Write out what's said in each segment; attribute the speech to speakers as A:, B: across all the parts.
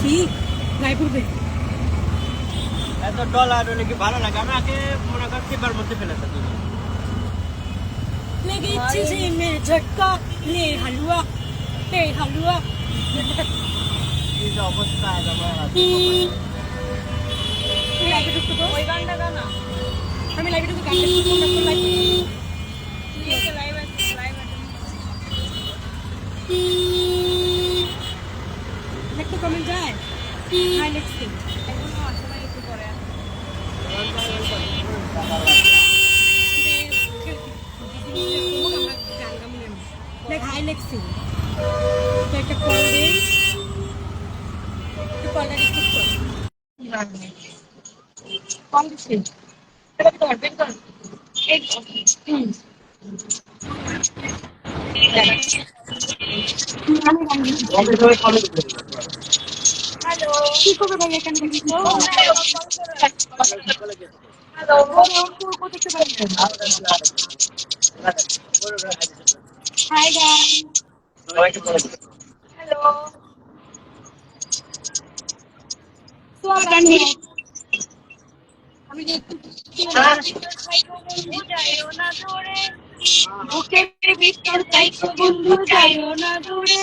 A: ছি গায়ে পড়বে
B: এত ডলার হলে কি ভালো লাগে? আমাকে মনে কর টিপার মধ্যে ফেলেছে তুমি
A: লেগেছে যে মে ঝটকা লে হালুয়া লে হালুয়া।
B: এই যে অবস্থা আমার
A: লাইভে ঢুকতো তো? ওই গানটা গা আমি লাইভে ঢুকে গানটা শুনব লাইভ লাইভ লাইভ দেখতে কমেন্ট পরে দেখ হাই লিখছি তো একটা কল দিই তুই কলটা রিসিভ কর কি আমি গান দিচ্ছি
B: আমি সবাই follow করতে পারি।
A: হ্যালো কি করবে ভাই এখানে পারবেন হাই গাইস। হ্যালো সোয়াগান আমি যে বুকের ভিতর চাইছো বন্ধু যাইও না দূরে।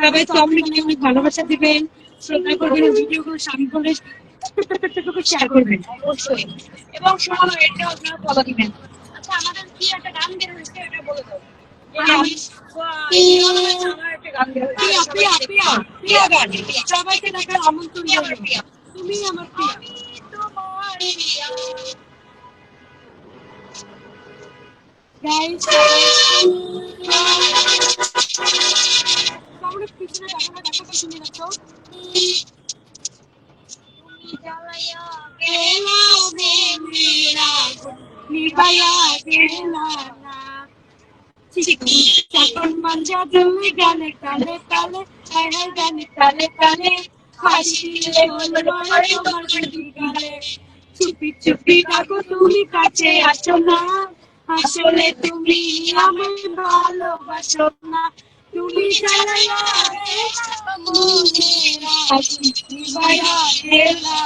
A: সবাই তো আমাকে অনেক ভালোবাসা দিবেন? শ্রদ্ধা করবেন ভিডিওগুলো সামনে করে শেয়ার করবেন। অবশ্যই। এবং শোনানো এটা আপনারা ফলো দিবেন। আচ্ছা আমাদের কি একটা গান বের হয়েছে এটা বলে দাও। গান সবাইকে দেখার আমন্ত্রণ। তুমি আমার প্রিয়া। গাইস চাকন মাঞ্জা তুমি গানে গানে চুপি চুপি ডাকো তুমি কাছে আসো না আসলে তুমি আমার ভালোবাসো না। তুমি চালাইয়া রে মনের আশি নিবায়া গেলা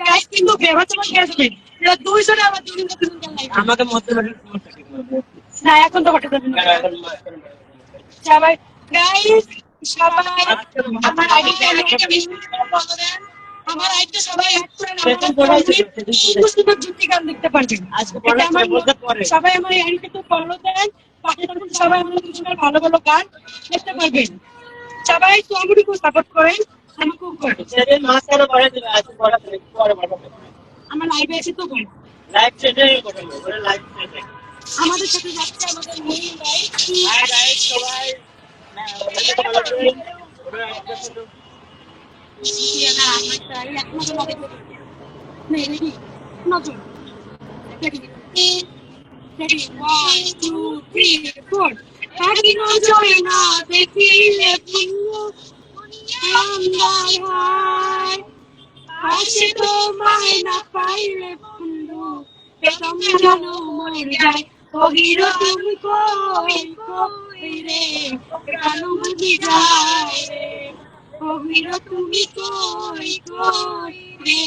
A: না কিন্তু বেবা তোমার গ্যাস নেই এরা দুইজনে আবার দুজন দুজন লাইভ
B: আমাকে মধ্যে?
A: না এখন তো হঠাৎ সবাই সবাই আমার দেন আমার আইডিতে সবাই সুন্দর গান দেখতে পারবেন। সবাই আমার আইডিতে ফলো দেন। সবাই আমার দুজনের ভালো ভালো গান দেখতে পারবেন। সবাই সোয়ামুড়িকে সাপোর্ট করেন আমাকেও করেন। আমার লাইভে এসে তো
B: ওটা live setting।
A: আমাদের সাথে যাচ্ছে আমাদের মেইন ভাই
B: Hi guys, সবাই। হ্যাঁ, ওদেরকে follow করুন। ওরা একটা শুধু
A: আমার থ্রি ফোর একই নজরে না হয় পাইলে বন্ধু বেদম যেন মরে যায় কহির তুমি কই কই রে প্রাণ বুঝি যায় রে তুমি কই কই রে?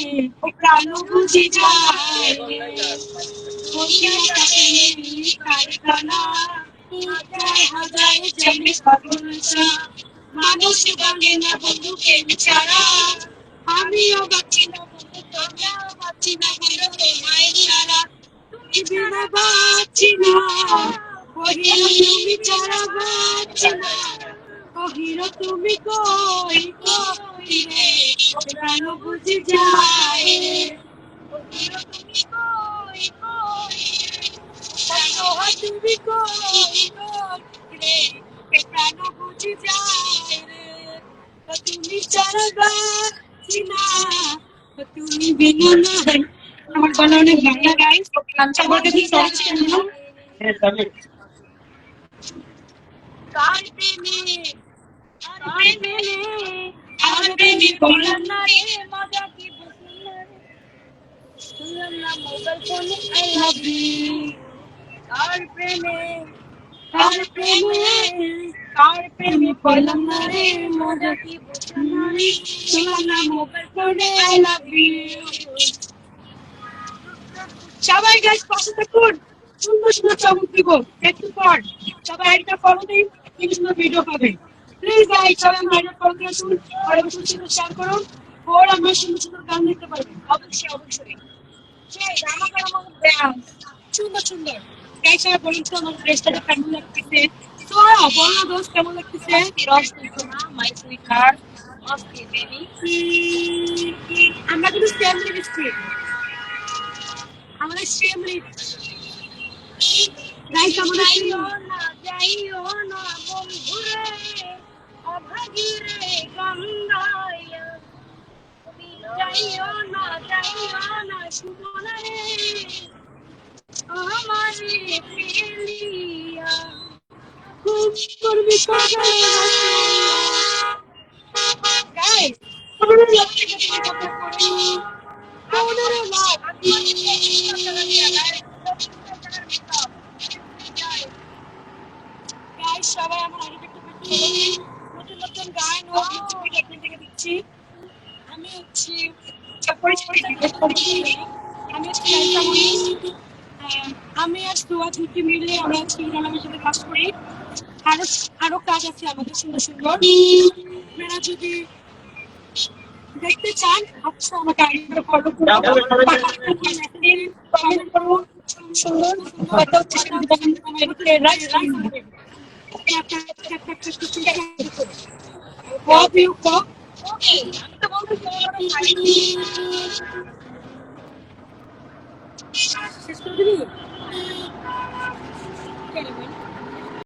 A: প্রাণ বুঝি যায় কারখানা। হাজার হাজার জেনে পাগলসা মানুষ বাঙে না বন্ধুকে ছাড়া আমিও বাঁচি না বন্ধু তোমরাও বাঁচি না বন্ধু তোমায় ছাড়া। তুমি ছাড়া বাঁচি না। তুমি ছাড়া বাঁচি না। কহিল তুমি কই কই রে? প্রাণ বুঝি যায় রে। তুমি কই কই তুমি কোন রে? প্রাণ বুঝি যায় রে। তুমি ছাড়া বাঁচি না। ও তুমি বিনা নাই। আমার গলা অনেক বাংলা গাইস
B: হ্যাঁ,
A: কার প্রেমে কার প্রেমে কার কার না রে মজা কি না মোবাইল ফোনে আই লাভ সবাই গাইস পাশে থাকুন সুন্দর সুন্দর চমক দিব। একটু পর। সবাই একটা ফলো দিন ভিডিও পাবেন। প্লিজ গাইস সবাই আমার একটা ফলো শুন আর অবশ্যই সুন্দর শেয়ার করুন ওর আমরা সুন্দর সুন্দর গান দেখতে পারবেন অবশ্যই অবশ্যই সেই আমাকে আমার ব্যান্ড সুন্দর সুন্দর গাইস সবাই বলুন তো আমার ড্রেসটা কেমন লাগতেছে সোয়া বল না দোস্ত কেমন লাগতেছে দশ দিচ্ছ না মাই সুইট হার্ট অস্থির বেবি আমরা কিন্তু সেম লিপস্টিক আমাদের সেম লিপস গাইস আমরা যাইও না যাইও না বন্ধুরে অভাগীরে গঙ্গায়া যাইও না যাইও না সুমনা রে আমারে ফেলিয়া খুব করবি কাজে গাইস তোমরা লক্ষ্য করে কথা করি তোমরা লাভ গাইস সবাই আমার আইডি একটু ও দিচ্ছি আমি হচ্ছি আমি আমি ঝুঁকি মিলে আমরা হচ্ছে সাথে কাজ করি আরও আরও কাজ আছে আমাদের সুন্দর সুন্দর আপনারা যদি দেখতে চান অবশ্যই আমাকে আইডিটা ফলো করুন সুন্দর কথা হচ্ছে What you call? Okay, I'm the one who called. Sister Green. Okay,